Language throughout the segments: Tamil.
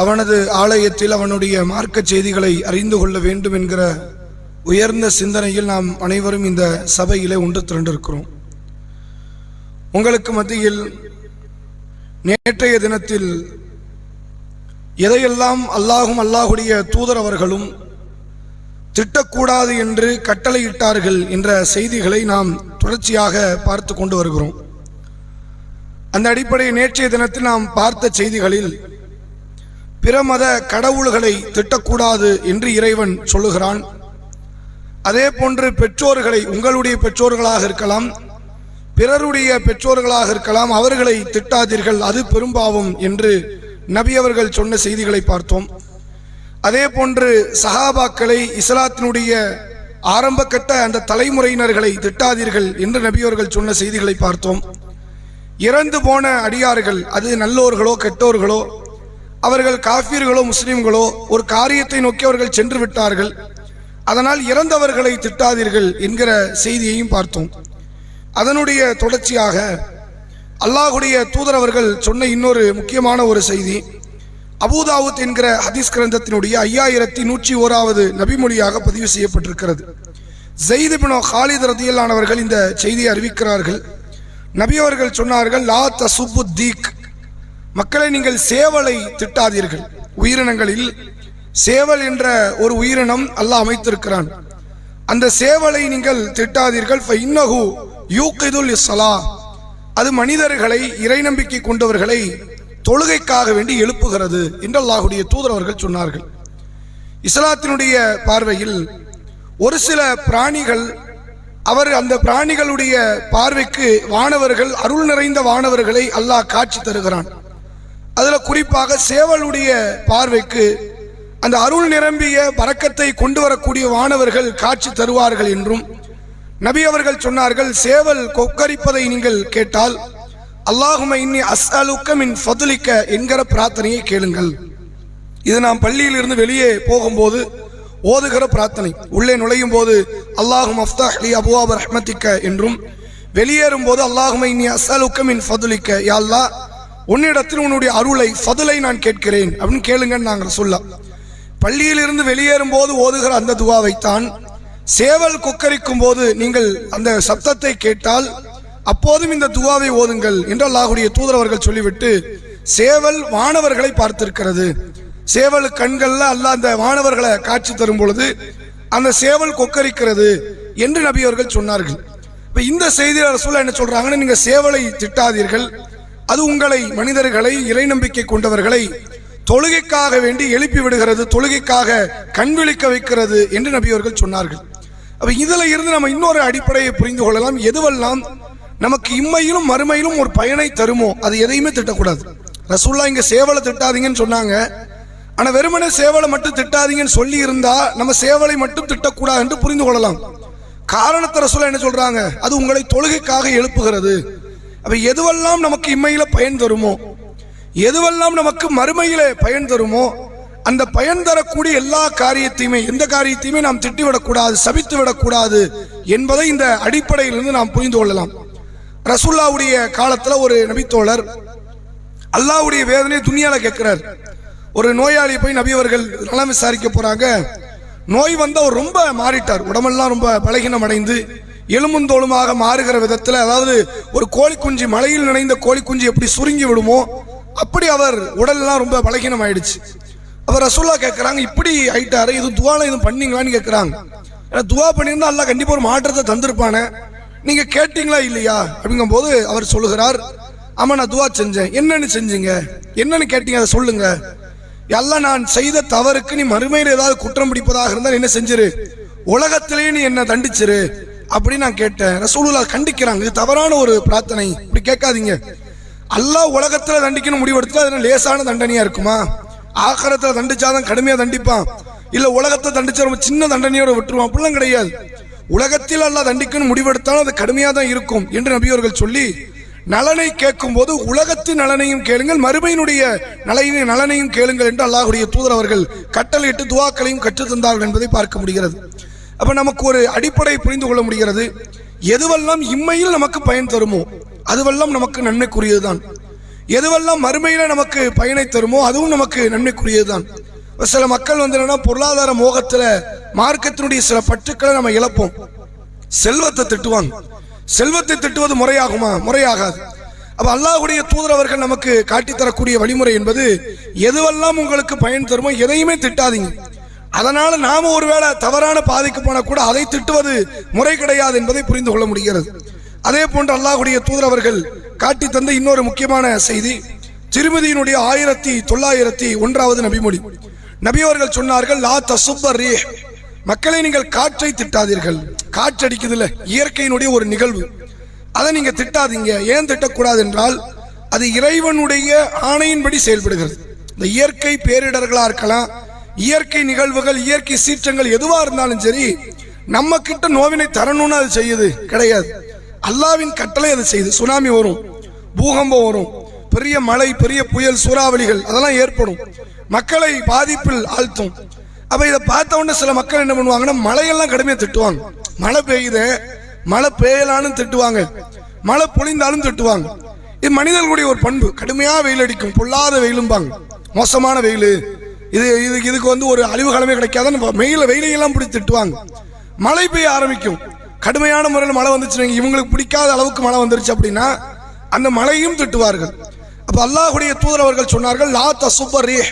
அவனது ஆலயத்தில் அவனுடைய மார்க்கச் செய்திகளை அறிந்து கொள்ள வேண்டும் என்கிற உயர்ந்த சிந்தனையில் நாம் அனைவரும் இந்த சபையிலே ஒன்று திரண்டிருக்கிறோம். உங்களுக்கு மத்தியில் நேற்றைய தினத்தில் எதையெல்லாம் அல்லாஹும் அல்லாஹுடைய தூதர் அவர்களும் திட்டக்கூடாது என்று கட்டளையிட்டார்கள் என்ற செய்திகளை நாம் தொடர்ச்சியாக பார்த்து கொண்டு வருகிறோம். அந்த அடிப்படையில் நேற்றைய தினத்தில் நாம் பார்த்த செய்திகளில் பிற மத கடவுள்களை திட்டக்கூடாது என்று இறைவன் சொல்லுகிறான். அதே போன்று பெற்றோர்களை உங்களுடைய பெற்றோர்களாக இருக்கலாம் பிறருடைய பெற்றோர்களாக இருக்கலாம் அவர்களை திட்டாதீர்கள் அது பெரும்பாவம் என்று நபி அவர்கள் சொன்ன செய்திகளை பார்த்தோம். அதே போன்று சஹாபாக்களை இஸ்லாத்தினுடைய ஆரம்பக்கட்ட அந்த தலைமுறையினர்களை திட்டாதீர்கள் என்று நபியவர்கள் சொன்ன செய்திகளை பார்த்தோம். இறந்து போன அடியார்கள் அது நல்லோர்களோ கெட்டோர்களோ அவர்கள் காஃபியர்களோ முஸ்லிம்களோ ஒரு காரியத்தை நோக்கி அவர்கள் சென்று விட்டார்கள் அதனால் இறந்தவர்களை திட்டாதீர்கள் என்கிற செய்தியையும் பார்த்தோம். அதனுடைய தொடர்ச்சியாக அல்லாஹுடைய தூதர் அவர்கள் சொன்ன இன்னொரு முக்கியமான ஒரு செய்தி. அபூதாவுத் என்கிற ஹதீஸ் கிரந்தத்தினுடைய ஐயாயிரத்தி நூற்றி ஓராவது நபிமொழியாக பதிவு செய்யப்பட்டிருக்கிறது. ஜெயிது பினோ ஹாலித் ரதியல்லானவர்கள் இந்த செய்தியை அறிவிக்கிறார்கள். நபி அவர்கள் சொன்னார்கள் லா தசுபு தீக். மக்களை நீங்கள் சேவலை திட்டாதீர்கள். உயிரினங்களில் சேவல் என்ற ஒரு உயிரினம் அல்லாஹ் அமைத்திருக்கிறான். அந்த சேவலை நீங்கள் திட்டாதீர்கள். இன்னஹு யூக்கிதுல் இஸ்ஸலா. அது மனிதர்களை இறை நம்பிக்கை கொண்டவர்களை தொழுகைக்காக வேண்டி எழுப்புகிறது என்று அல்லாஹுடைய தூதரவர்கள் சொன்னார்கள். இஸ்லாத்தினுடைய பார்வையில் ஒரு சில பிராணிகள் அவர் அந்த பிராணிகளுடைய பார்வைக்கு வானவர்கள் அருள் நிறைந்த வானவர்களை அல்லாஹ் காட்சி தருகிறான். அதில் குறிப்பாக சேவலுடைய பார்வைக்கு அந்த அருள் நிரம்பிய பறக்கத்தை கொண்டு வரக்கூடிய வானவர்கள் காட்சி தருவார்கள் என்றும் நபி அவர்கள் சொன்னார்கள் சேவல் கொக்கரிப்பதை நீங்கள் கேட்டால் அல்லாஹும இன்னி அஸ்அலுக்க மின் ஃபதுலிக்க என்கிற பிரார்த்தனையை கேளுங்கள். இது நாம் பள்ளியில் இருந்து வெளியே போகும்போது ஓதுகிற பிரார்த்தனை. உள்ளே நுழையும் போது அல்லாஹும் அஃப்தா அலி அபுவாபர் ரஹ்மத்திக்க என்றும் வெளியேறும் போது அல்லாஹும இன்னி அஸ்அலுக்க மின் ஃபதுலிக்க யா அல்லாஹ் உன்னிடத்தில் உன்னுடைய அருளை ஃபதுலை நான் கேட்கிறேன். அப்படின்னு கேளுங்கன்னு நாங்கள் சொல்ல பள்ளியிலிருந்து வெளியேறும் போது ஓதுகிற அந்த துவாவைத்தான் சேவல் கொக்கரிக்கும் போது நீங்கள் அந்த சப்தத்தை கேட்டால் அப்போதும் இந்த துவாவை ஓதுங்கள் என்று அல்லாஹுடைய தூதர் சொல்லிவிட்டு சேவல் வானவர்களை பார்த்திருக்கிறது. சேவல் கண்கள்ல அல்ல அந்த வானவர்களை காட்சி தரும் பொழுது அந்த சேவல் கொக்கரிக்கிறது என்று நபி அவர்கள் சொன்னார்கள். இப்ப இந்த செய்தியாளர் சொல்ல என்ன சொல்றாங்கன்னு நீங்க சேவலை திட்டாதீர்கள். அது உங்களை மனிதர்களை இறை நம்பிக்கை கொண்டவர்களை தொழுகைக்காக வேண்டி எழுப்பி விடுகிறது தொழுகைக்காக கண் விழிக்க வைக்கிறது என்று நபியவர்கள் சொன்னார்கள். அப்ப இதுல இருந்து நம்ம இன்னொரு அடிப்படையை புரிந்து கொள்ளலாம். எதுவெல்லாம் நமக்கு இம்மையிலும் மறுமையிலும் ஒரு பயனை தருமோ அது எதையுமே திட்டக்கூடாது. ரசூல்லா இங்க சேவலை திட்டாதீங்கன்னு சொன்னாங்க. ஆனா வெறுமனே சேவலை மட்டும் திட்டாதீங்கன்னு சொல்லி இருந்தா நம்ம சேவலை மட்டும் திட்டக்கூடாது என்று புரிந்து கொள்ளலாம். காரணத்தை ரசூலா என்ன சொல்றாங்க? அது உங்களை தொழுகைக்காக எழுப்புகிறது. அப்போ எதுவெல்லாம் நமக்கு இம்மையில் பயன் தருமோ? எதுவெல்லாம் நமக்கு மறுமையில் பயன் தருமோ? அந்த பயன் தரக்கூடிய எல்லா காரியத்தையுமே எந்த காரியத்தையுமே நாம் திட்டிவிடக்கூடாது சபித்து விடக்கூடாது என்பதை இந்த அடிப்படையிலிருந்து நாம் புரிந்து கொள்ளலாம். ரசுல்லாவுடைய காலத்தில் ஒரு நபித்தோழர் அல்லாஹ்வுடைய வேதனை துணியால கேட்கிறார். ஒரு நோயாளி போய் நபியவர்கள் நலம் விசாரிக்க போறாங்க. நோய் வந்து அவர் ரொம்ப மாறிட்டார். உடம்பெல்லாம் ரொம்ப பலகீனம் அடைந்து எலும்புந்தோலுமாக மாறுகிற விதத்தில் அதாவது ஒரு கோழிக்குஞ்சு மலையில் நினைந்த கோழிக்குஞ்சு எப்படி சுருங்கி விடுமோ அப்படி அவர் உடல்லாம் ரொம்ப பலகீனம் ஆயிடுச்சு அவர் ரசூல்லா கேட்குறாங்க இப்படி ஆயிட்டாரு இது துவால எதுவும் பண்ணீங்களான்னு கேட்குறாங்க ஏன்னா துவா பண்ணியிருந்தா அல்லா கண்டிப்பாக ஒரு மாற்றத்தை தந்திருப்பானே. நீங்க கேட்டீங்களா இல்லையா? அப்படிங்கும்போது அவர் சொல்லுகிறார் ஆமா நான் துவா செஞ்சேன். என்னன்னு செஞ்சீங்க? என்னன்னு கேட்டீங்க அதை சொல்லுங்க. எல்லாம் நான் செய்த தவறுக்கு நீ மறுமையில் ஏதாவது குற்றம் பிடிப்பதாக இருந்தால் என்ன செஞ்சிரு? உலகத்திலேயே நீ என்ன தண்டிச்சிரு. அப்படின்னு நான் கேட்டேன். ரசூலுல்லா கண்டிக்கிறாங்க. இது தவறான ஒரு பிரார்த்தனை. இப்படி கேட்காதீங்க. அல்லாஹ் உலகத்தில் தண்டிக்கணும் முடிவெடுத்தா அது லேசான தண்டனையா இருக்குமா? ஆகரத்துல தண்டிச்சாதான் கடுமையாக தண்டிப்பான். இல்லை உலகத்தை தண்டிச்சா ரொம்ப சின்ன தண்டனையோட விட்டுருவான். அப்படிலாம் கிடையாது. உலகத்தில் அல்லாஹ் தண்டிக்கணும் முடிவெடுத்தாலும் அது கடுமையாக தான் இருக்கும் என்று நபியவர்கள் சொல்லி நலனை கேட்கும் போது உலகத்து நலனையும் கேளுங்கள் மறுமையினுடைய நலனையும் நலனையும் கேளுங்கள் என்று அல்லாஹுடைய தூதர் அவர்கள் கட்டளையிட்டு துவாக்களையும் கற்றுத் தந்தார்கள் என்பதை பார்க்க முடிகிறது. அப்ப நமக்கு ஒரு அடிப்படை புரிந்து கொள்ள முடிகிறது. எதுவெல்லாம் இம்மையில் நமக்கு பயன் தருமோ அதுவெல்லாம் நமக்கு நன்மைக்குரியதுதான். எதுவெல்லாம் மறுமையில் நமக்கு பயனை தருமோ அதுவும் நமக்கு நன்மைக்குரியதுதான். இப்ப சில மக்கள் வந்து என்னன்னா பொருளாதார மோகத்தில் மார்க்கத்தினுடைய சில பற்றுக்களை நம்ம இழப்போம். செல்வத்தை திட்டுவாங்க. செல்வத்தை திட்டுவது முறையாகுமா? முறையாகாது. அப்போ அல்லாஹ்வுடைய தூதர் அவர்கள் நமக்கு காட்டித் தரக்கூடிய வழிமுறை என்பது எதுவெல்லாம் உங்களுக்கு பயன் தருமோ எதையுமே திட்டாதீங்க. அதனால நாம ஒருவேளை தவறான பாதைக்கு போனால் கூட அதை திட்டுவது முறை கிடையாது என்பதை புரிந்து கொள்ள முடிகிறது. அதே போன்று அல்லாஹுடைய தூதர் அவர்கள் காட்டி தந்த இன்னொரு முக்கியமான செய்தி திருமதியினுடைய ஆயிரத்தி தொள்ளாயிரத்தி ஒன்றாவது நபிமொழி. நபி அவர்கள் சொன்னார்கள் லா தசுப்பர் மக்களை நீங்கள் காற்றை திட்டாதீர்கள். காற்று அடிக்குது இல்ல இயற்கையினுடைய ஒரு நிகழ்வு. அதை நீங்க திட்டாதீங்க. ஏன் திட்டக்கூடாது என்றால் அது இறைவனுடைய ஆணையின்படி செயல்படுகிறது. இந்த இயற்கை பேரிடர்களா இருக்கலாம் இயற்கை நிகழ்வுகள் இயற்கை சீற்றங்கள் எதுவா இருந்தாலும் சரி நம்ம கிட்ட நோவினை தரணும்னு அது செய்யுது கிடையாது. அல்லாவின் கட்டளை அது செய்யுது. சுனாமி வரும் பூகம்பம் வரும் பெரிய மழை பெரிய புயல் சூறாவளிகள் அதெல்லாம் ஏற்படும். மக்களை பாதிப்பில் ஆழ்த்தும். அப்ப இதை பார்த்த உடனே சில மக்கள் என்ன பண்ணுவாங்கன்னா மழையெல்லாம் கடுமையாக திட்டுவாங்க. மழை பெய்யுதே மழை பெய்யலான்னு திட்டுவாங்க. மழை பொழிந்தாலும் திட்டுவாங்க. இது மனிதர்களுடைய ஒரு பண்பு. கடுமையாக வெயில் அடிக்கும் பொல்லாத வெயிலும்பாங்க. மோசமான வெயில். இது இது இதுக்கு வந்து ஒரு அழிவு காலமே கிடைக்காதுன்னு மெயில வெயிலையெல்லாம் பிடிச்சி திட்டுவாங்க. மழை பெய்ய ஆரம்பிக்கும். கடுமையான முறையில் மழை வந்துச்சு இவங்களுக்கு பிடிக்காத அளவுக்கு மழை வந்துருச்சு அப்படின்னா அந்த மழையும் திட்டுவார்கள். அப்போ அல்லாஹுடைய தூதர் அவர்கள் சொன்னார்கள் லா தசுப்பர்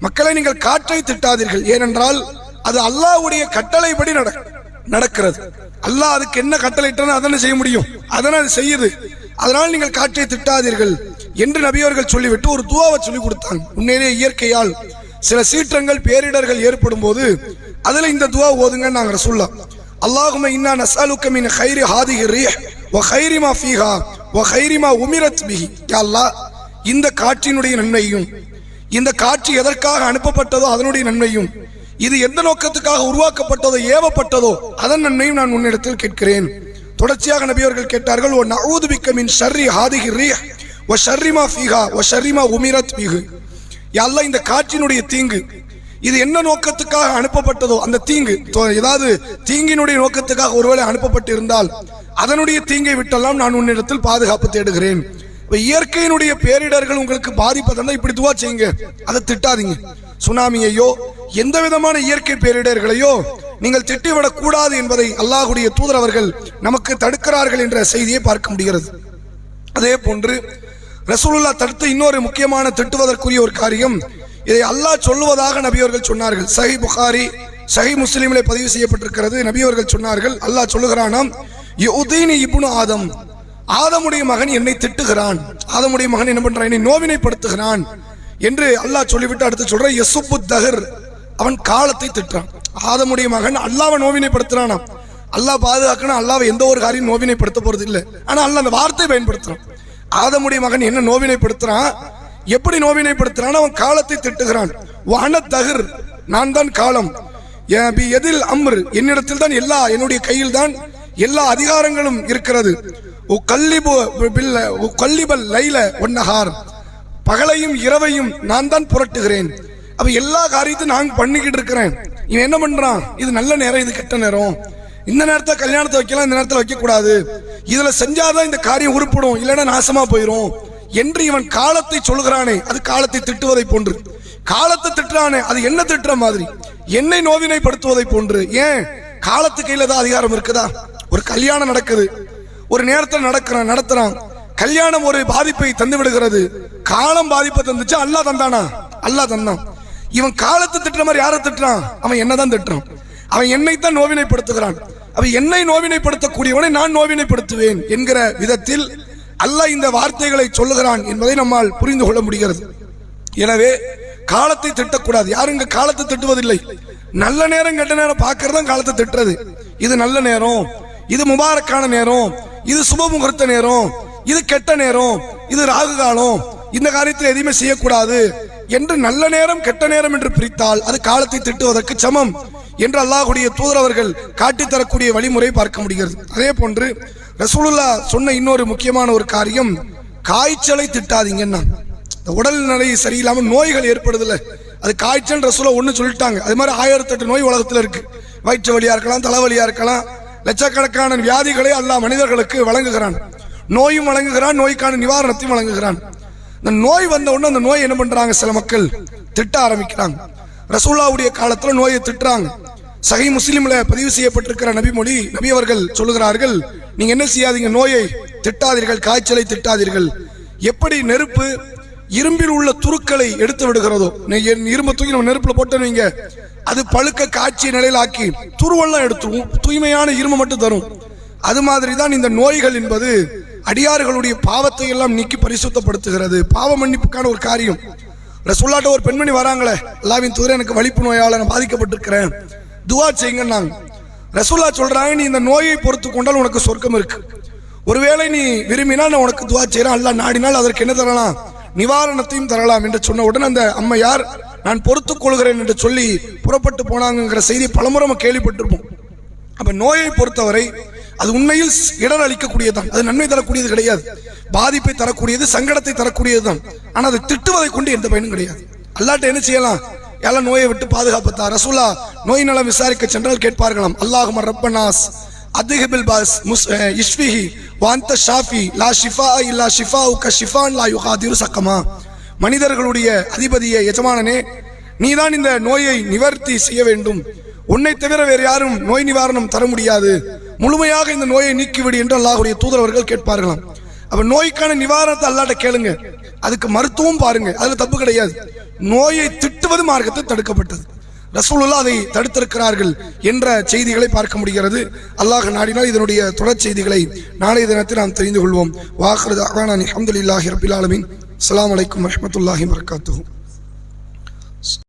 மக்களை நீங்கள் காற்றை திட்டாதீர்கள். ஏனென்றால் அது அல்லாஹுடைய கட்டளைப்படி நட- நடக்கிறது. அல்லாஹ் அதுக்கு என்ன கட்டளையிட்டானோ அதனை செய்ய முடியும். அதனால் அது செய்யுது. அதனால் நீங்கள் காற்றை திட்டாதீர்கள் என்று நபியவர்கள் சொல்லிவிட்டு ஒரு துவாவை சொல்லி கொடுத்தாங்க. உண்மையிலே இயற்கையால் சில சீற்றங்கள் பேரிடர்கள் ஏற்படும் போது அதில் இந்த துவா ஓதுங்க நாங்கள் சொல்லலாம் அல்லாஹும இன்னா நஸ்அலுக்க மின் ஹைரி ஹாதிஹி ரீஹ் வ ஃபீஹா வ ஹைரிமா உமிரத் பிஹி. அல்லாஹ் இந்த காற்றினுடைய நன்மையும் இந்த காட்சி எதற்காக அனுப்பப்பட்டதோ அதனுடைய நன்மையும் இது எந்த நோக்கத்துக்காக உருவாக்கப்பட்டதோ ஏவப்பட்டதோ அதன் நன்மையும் நான் உன்னிடத்தில் கேட்கிறேன். தொடர்ச்சியாக நபியவர்கள் கேட்டார்கள் ஓ நவுது பிக்க மின் ஷர்ரி ஹாதிஹி ரீஹ் ஷர்ரிமா ஃபீஹா வ ஷர்ரிமா உமிரத் பிஹி. யா இந்த காற்றினுடைய தீங்கு. இது என்ன நோக்கத்துக்காக அனுப்பப்பட்டதோ அந்த தீங்கு. தோ- ஏதாவது தீங்கினுடைய நோக்கத்துக்காக ஒருவேளை அனுப்பப்பட்டு இருந்தால் அதனுடைய தீங்கை விட்டெல்லாம் நான் உன்னிடத்தில் பாதுகாப்பு தேடுகிறேன். இயற்கையினுடைய பேரிடர்கள் உங்களுக்கு பாதிப்பை தந்தா இப்படி துவா செய்யுங்க. அதை திட்டாதீங்க. சுனாமியையோ எந்த விதமான இயற்கை பேரிடர்களையோ நீங்கள் திட்டிவிடக் கூடாது என்பதை அல்லாஹுடைய தூதரவர்கள் நமக்கு தடுக்கிறார்கள் என்ற செய்தியை பார்க்க முடிகிறது. அதே போன்று ரசூலுல்லா தடுத்த இன்னொரு முக்கியமான திட்டுவதற்குரிய ஒரு காரியம் இதை அல்லாஹ் சொல்லுவதாக நபியவர்கள் சொன்னார்கள். சஹி புகாரி சஹி முஸ்லீம்களை பதிவு செய்யப்பட்டிருக்கிறது. நபியவர்கள் சொன்னார்கள் அல்லாஹ் சொல்லுகிறானாம் யுதீனி இப்னு ஆதம் ஆதமுடைய மகன் என்னை திட்டுகிறான். ஆதமுடைய மகன் என்ன பண்றான்? என்னை நோவினைப்படுத்துகிறான் என்று அல்லாஹ் சொல்லிவிட்டு அடுத்து சொல்ற யசுப்பு தஹர் அவன் காலத்தை திட்டுறான். ஆதமுடைய மகன் அல்லாவை நோவினைப்படுத்துறானாம். அல்லாஹ் பாதுகாக்கணும் அல்லாவை எந்த ஒரு காரியம் நோவினைப்படுத்த போறது இல்லை ஆனா அல்லாஹ் அந்த வார்த்தை பயன்படுத்துறான். ஆதமுடைய மகன் என்ன நோவினைப்படுத்துறான்? எப்படி நோவினைப்படுத்துறான் அவன் காலத்தை திட்டுகிறான். வான தகர் நான் தான் காலம். பி எதில் அம்ரு? என்னிடத்தில் தான் எல்லா என்னுடைய கையில் தான் எல்லா அதிகாரங்களும் இருக்கிறது. உ உ கல்லிபல் லைல ஒன்னஹார். பகலையும் இரவையும் நான் தான் புரட்டுகிறேன். அப்ப எல்லா காரியத்தையும் நான் பண்ணிக்கிட்டு இருக்கிறேன். இவன் என்ன பண்றான்? இது நல்ல நேரம் இது கெட்ட நேரம். இந்த நேரத்தில் கல்யாணத்தை வைக்கலாம் இந்த நேரத்தில் வைக்கக்கூடாது. இதில் செஞ்சாதான் இந்த காரியம் உருப்படும். இல்லைன்னா நாசமா போயிடும் என்று இவன் காலத்தை சொல்கிறானே அது காலத்தை திட்டுவதை போன்று. காலத்தை திட்டுறானே அது என்ன திட்டுற மாதிரி? என்னை நோவினைப்படுத்துவதை போன்று. ஏன்? காலத்து கையில் தான் அதிகாரம் இருக்குதா? ஒரு கல்யாணம் நடக்குது. ஒரு நேரத்தில் நடக்கிறான் நடத்துறான். கல்யாணம் ஒரு பாதிப்பை தந்து விடுகிறது காலம் பாதிப்பை தந்துச்சு? அல்லாஹ் தந்தானா? அல்லாஹ் தந்தான். இவன் காலத்தை திட்டுற மாதிரி யாரை திட்டுறான்? அவன் என்னதான் திட்டுறான். அவன் என்னைத்தான் நோவினைப்படுத்துகிறான். அவன் என்னை நோவினைப்படுத்தக்கூடியவனை நான் நோவினைப்படுத்துவேன் என்கிற விதத்தில் அல்லாஹ் இந்த வார்த்தைகளை சொல்லுகிறான் என்பதை நம்மால் புரிந்து கொள்ள முடிகிறது. எனவே காலத்தை திட்டக்கூடாது. யாரும் இங்க காலத்தை திட்டுவதில்லை. நல்ல நேரம் கெட்ட நேரம் பார்க்கறது காலத்தை திட்டுறது. இது நல்ல நேரம் இது முபாரக்கான நேரம் இது சுப முகூர்த்த நேரம் இது கெட்ட நேரம் இது ராகு காலம் இந்த காரியத்தில் எதையுமே செய்யக்கூடாது என்று நல்ல நேரம் கெட்ட நேரம் என்று பிரித்தால் அது காலத்தை திட்டுவதற்கு சமம். என்று அல்லாஹுடைய தூதரவர்கள் காட்டித் தரக்கூடிய வழிமுறை பார்க்க முடிகிறது. அதே போன்று ரசூலுல்லா சொன்ன இன்னொரு முக்கியமான ஒரு காரியம் காய்ச்சலை திட்டாதீங்கன்னா இந்த உடல்நிலை சரியில்லாமல் நோய்கள் ஏற்படுதுல அது காய்ச்சல் ரசூலா ஒன்று சொல்லிட்டாங்க. அது மாதிரி ஆயிரத்தெட்டு நோய் உலகத்தில் இருக்கு. வயிற்று வலியா இருக்கலாம் தலைவலியா இருக்கலாம் லட்சக்கணக்கான வியாதிகளை அல்லா மனிதர்களுக்கு வழங்குகிறான். நோயும் வழங்குகிறான் நோய்க்கான நிவாரணத்தையும் வழங்குகிறான். இந்த நோய் வந்த உடனே அந்த நோய் என்ன பண்றாங்க சில மக்கள்? திட்ட ஆரம்பிக்கிறாங்க. ரசூல்லாவுடைய காலத்தில் நோயை திட்டுறாங்க. சகை முஸ்லீம்ல பதிவு செய்யப்பட்டிருக்கிற நபிமொழி நபி அவர்கள் சொல்லுகிறார்கள் நீங்க என்ன செய்யாதீங்க நோயை திட்டாதீர்கள் காய்ச்சலை திட்டாதீர்கள். எப்படி நெருப்பு இரும்பில் உள்ள துருக்களை எடுத்து விடுகிறதோ நீ என் இரும்பை தூக்கி நம்ம நெருப்புல போட்டுவிங்க அது பழுக்க காய்ச்சிய நிலையில் ஆக்கி துருவெல்லாம் எடுத்துரும் தூய்மையான இரும்பு மட்டும் தரும். அது மாதிரி தான் இந்த நோய்கள் என்பது அடியார்களுடைய பாவத்தை எல்லாம் நீக்கி பரிசுத்தப்படுத்துகிறது. பாவ மன்னிப்புக்கான ஒரு காரியம். ரசூல்லாட்ட ஒரு பெண்மணி வராங்களே அல்லாவின் தூர எனக்கு வலிப்பு நோயால் நான் பாதிக்கப்பட்டிருக்கிறேன். துவா செய்யுங்கன்னாங்க. ரசூல்லா சொல்கிறாங்க நீ இந்த நோயை பொறுத்து கொண்டால் உனக்கு சொர்க்கம் இருக்கு. ஒருவேளை நீ விரும்பினால் நான் உனக்கு துவா செய்கிறேன் அல்ல நாடினால் அதற்கு என்ன தரலாம்? நிவாரணத்தையும் தரலாம் என்று சொன்ன உடனே அந்த அம்மையார் நான் பொறுத்து கொள்கிறேன் என்று சொல்லி புறப்பட்டு போனாங்கிற செய்தி பலமுறை நம்ம கேள்விப்பட்டிருப்போம். அப்ப நோயை பொறுத்தவரை அது உண்மையில் இடர் அளிக்கக்கூடியதுதான். அது நன்மை தரக்கூடியது கிடையாது. பாதிப்பை தரக்கூடியது சங்கடத்தை தரக்கூடியதுதான். ஆனால் அதை திட்டுவதை கொண்டு எந்த பயனும் கிடையாது. அல்லாட்ட என்ன செய்யலாம்? எல்லாம் நோயை விட்டு பாதுகாப்பத்தா? ரசூலா நோய் நலம் விசாரிக்க சென்றால் கேட்பார்களாம். அல்லாஹும ரப்பனாஸ். அதிகபில் பாஸ் முஸ் இஷ்விஹி வாந்த ஷாஃபி லா ஷிஃபா இல்லா ஷிஃபா உக்க ஷிஃபான் லா யுகாதிரு சக்கமா. மனிதர்களுடைய அதிபதியே எஜமானனே நீதான் இந்த நோயை நிவர்த்தி செய்ய வேண்டும். உன்னை தவிர வேறு யாரும் நோய் நிவாரணம் தர முடியாது. முழுமையாக இந்த நோயை நீக்கிவிடு என்று அல்லாஹுடைய தூதரவர்கள் கேட்பார்களாம். அப்ப நோய்க்கான நிவாரணத்தை அல்லாட்ட கேளுங்க. அதுக்கு மருத்துவம் பாருங்க. அதுல தப்பு கிடையாது. நோயை திட்டுவது மார்க்கத்தை தடுக்கப்பட்டது. ரசூலுல்லா அதை தடுத்திருக்கிறார்கள் என்ற செய்திகளை பார்க்க முடிகிறது. அல்லாஹ் நாடினால் இதனுடைய தொடர் செய்திகளை நாளைய தினத்தில் நாம் தெரிந்து கொள்வோம். வாஹ்ரத் அஹானி அலமதுல்லாஹி ரபில் ஆலமின். அஸ்ஸலாமு அலைக்கும் வரஹ்மத்துல்லாஹி வரகாத்துஹு